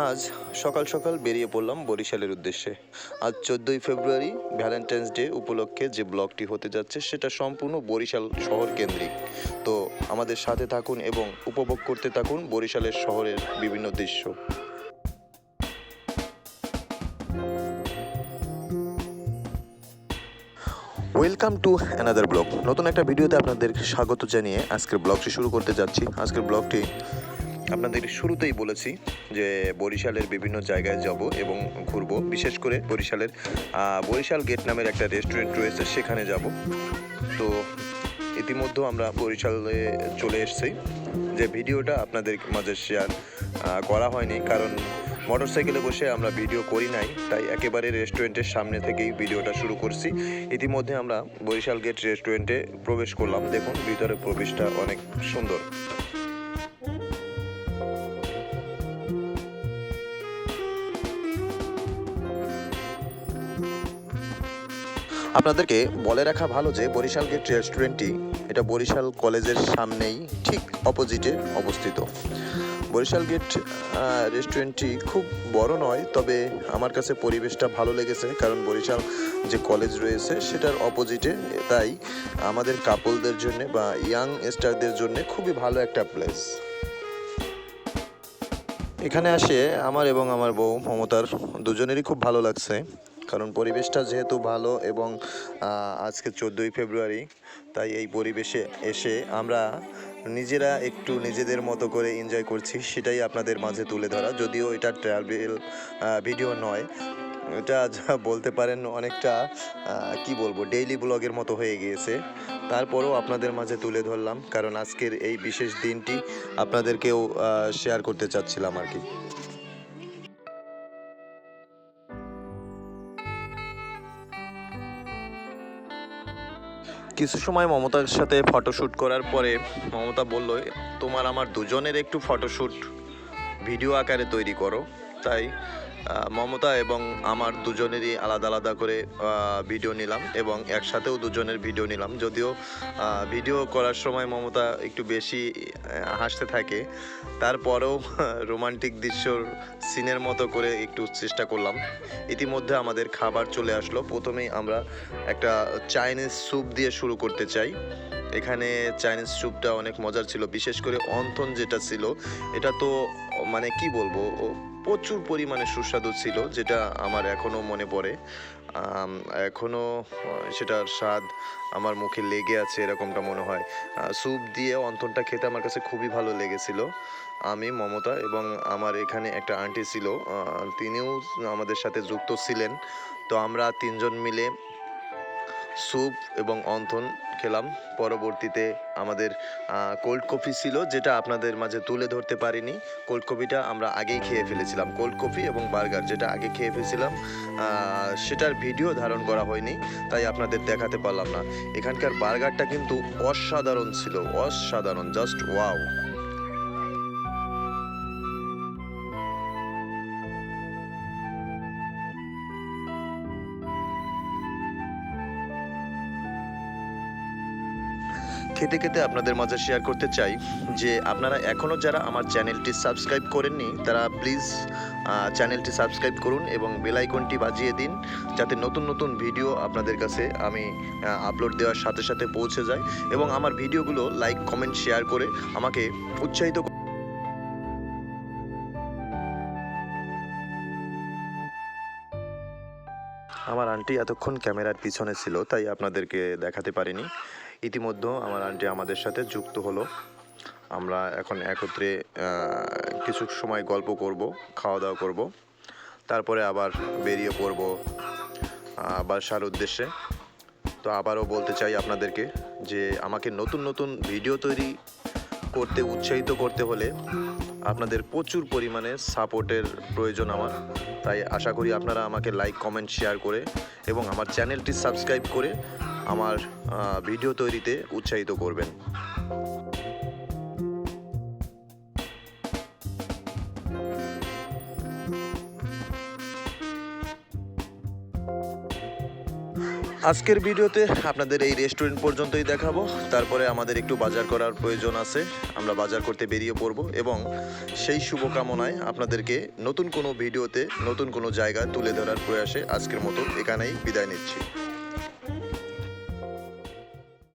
আজ সকাল সকাল বেরিয়ে পড়লাম বরিশালের উদ্দেশ্যে। আজ চোদ্দোই ফেব্রুয়ারি ভ্যালেন্টাইন্স ডে উপলক্ষে যে ব্লগটি হতে যাচ্ছে সেটা সম্পূর্ণ বরিশাল শহর কেন্দ্রিক। তো আমাদের সাথে থাকুন এবং উপভোগ করতে থাকুন বরিশালের শহরের বিভিন্ন দৃশ্য। ওয়েলকাম টু অ্যানাদার ব্লগ নতুন একটা ভিডিওতে আপনাদের স্বাগত জানিয়ে আজকের ব্লগটি শুরু করতে যাচ্ছি। আজকের ব্লগটি আপনাদের শুরুতেই বলেছি যে বরিশালের বিভিন্ন জায়গায় যাব এবং ঘুরবো। বিশেষ করে বরিশালের বরিশাল গেট নামের একটা রেস্টুরেন্ট রয়েছে, সেখানে যাব। তো ইতিমধ্যে আমরা বরিশালে চলে এসেছি। যে ভিডিওটা আপনাদের মাঝে শেয়ার করা হয়নি, কারণ মোটরসাইকেলে বসে আমরা ভিডিও করি নাই, তাই একেবারে রেস্টুরেন্টের সামনে থেকেই ভিডিওটা শুরু করছি। ইতিমধ্যে আমরা বরিশাল গেট রেস্টুরেন্টে প্রবেশ করলাম। দেখুন, ভিতরে প্রবেশটা অনেক সুন্দর। আপনাদেরকে বলে রাখা ভালো যে বরিশাল গেট রেস্টুরেন্টটি এটা বরিশাল কলেজের সামনেই ঠিক অপোজিটে অবস্থিত। বরিশাল গেট রেস্টুরেন্টটি খুব বড় নয়, তবে আমার কাছে পরিবেশটা ভালো লেগেছে, কারণ বরিশাল যে কলেজ রয়েছে সেটার অপোজিটে তাই আমাদের কাপলদের জন্য বা ইয়াং স্টারদের জন্য খুবই ভালো একটা প্লেস এখানে আসে আমার এবং আমার বউ মমতার, দুজনেরই খুব ভালো লাগছে। কারণ পরিবেশটা যেহেতু ভালো এবং আজকে চোদ্দোই ফেব্রুয়ারি, তাই এই পরিবেশে এসে আমরা নিজেরা একটু নিজেদের মতো করে এনজয় করছি, সেটাই আপনাদের মাঝে তুলে ধরা। যদিও এটা ট্রাভেল ভিডিও নয়, এটা যা বলতে পারেন অনেকটা কি বলব ডেইলি ব্লগের মতো হয়ে গিয়েছে। তারপরেও আপনাদের মাঝে তুলে ধরলাম, কারণ আজকের এই বিশেষ দিনটি আপনাদেরকেও শেয়ার করতে চাচ্ছিলাম আর কি। কিছু সময় মমতার সাথে ফটোশ্যুট করার পরে মমতা বলল তোমার আমার দুজনের একটু ফটোশ্যুট ভিডিও আকারে তৈরি করো। তাই মমতা এবং আমার দুজনেরই আলাদা আলাদা করে ভিডিও নিলাম এবং একসাথেও দুজনের ভিডিও নিলাম। যদিও ভিডিও করার সময় মমতা একটু বেশি হাসতে থাকে। তারপরেও রোমান্টিক দৃশ্যর সিনের মতো করে একটু চেষ্টা করলাম। ইতিমধ্যে আমাদের খাবার চলে আসলো। প্রথমেই আমরা একটা চাইনিজ স্যুপ দিয়ে শুরু করতে চাই। এখানে চাইনিজ স্যুপটা অনেক মজার ছিল। বিশেষ করে অন্থন যেটা ছিল, এটা তো মানে কি বলব প্রচুর পরিমাণে সুস্বাদু ছিল, যেটা আমার এখনও মনে পড়ে। এখনও সেটার স্বাদ আমার মুখে লেগে আছে এরকমটা মনে হয়। স্যুপ দিয়ে অন্তনটা খেতে আমার কাছে খুবই ভালো লেগেছিল। আমি, মমতা এবং আমার এখানে একটা আন্টি ছিল তিনিও আমাদের সাথে যুক্ত ছিলেন। তো আমরা তিনজন মিলে স্যুপ এবং অন্থন খেলাম। পরবর্তীতে আমাদের কোল্ড কফি ছিল, যেটা আপনাদের মাঝে তুলে ধরতে পারিনি। কোল্ড কফিটা আমরা আগেই খেয়ে ফেলেছিলাম। কোল্ড কফি এবং বার্গার যেটা আগে খেয়ে ফেলেছিলাম। সেটার ভিডিও ধারণ করা হয়নি, তাই আপনাদের দেখাতে পারলাম না। এখানকার বার্গারটা কিন্তু অসাধারণ ছিল, অসাধারণ জাস্ট ওয়াও খেতে খেতে আপনাদের মাঝে শেয়ার করতে চাই যে আপনারা এখনও যারা আমার চ্যানেলটি সাবস্ক্রাইব করেননি, তারা প্লিজ চ্যানেলটি সাবস্ক্রাইব করুন এবং বেল আইকনটি বাজিয়ে দিন যাতে নতুন নতুন ভিডিও আপনাদের কাছে আমি আপলোড দেওয়ার সাথে সাথে পৌঁছে যায় এবং আমার ভিডিওগুলো লাইক কমেন্ট শেয়ার করে আমাকে উৎসাহিত আমার আন্টি এতক্ষণ ক্যামেরার পিছনে ছিল, তাই আপনাদেরকে দেখাতে পারিনি। ইতিমধ্যে আমার আন্টি আমাদের সাথে যুক্ত হলো। আমরা এখন একত্রে কিছু সময় গল্প করব, খাওয়া দাওয়া করব। তারপরে আবার বেরিয়ে পড়ব বাসার উদ্দেশ্যে। তো আবারও বলতে চাই আপনাদেরকে যে আমাকে নতুন নতুন ভিডিও তৈরি করতে, উৎসাহিত করতে হলে আপনাদের প্রচুর পরিমাণে সাপোর্টের প্রয়োজন আমার। তাই আশা করি আপনারা আমাকে লাইক কমেন্ট শেয়ার করে এবং আমার চ্যানেলটি সাবস্ক্রাইব করে আমার ভিডিও তৈরিতে উৎসাহিত করবেন। আজকের ভিডিওতে আপনাদের এই রেস্টুরেন্ট পর্যন্তই দেখাবো। তারপরে আমাদের একটু বাজার করার প্রয়োজন আছে। আমরা বাজার করতে বেরিয়ে পড়ব এবং সেই শুভকামনায় আপনাদেরকে নতুন কোনো ভিডিওতে নতুন কোনো জায়গা তুলে ধরার প্রয়াসে আজকের মতো এখানেই বিদায় নিচ্ছি।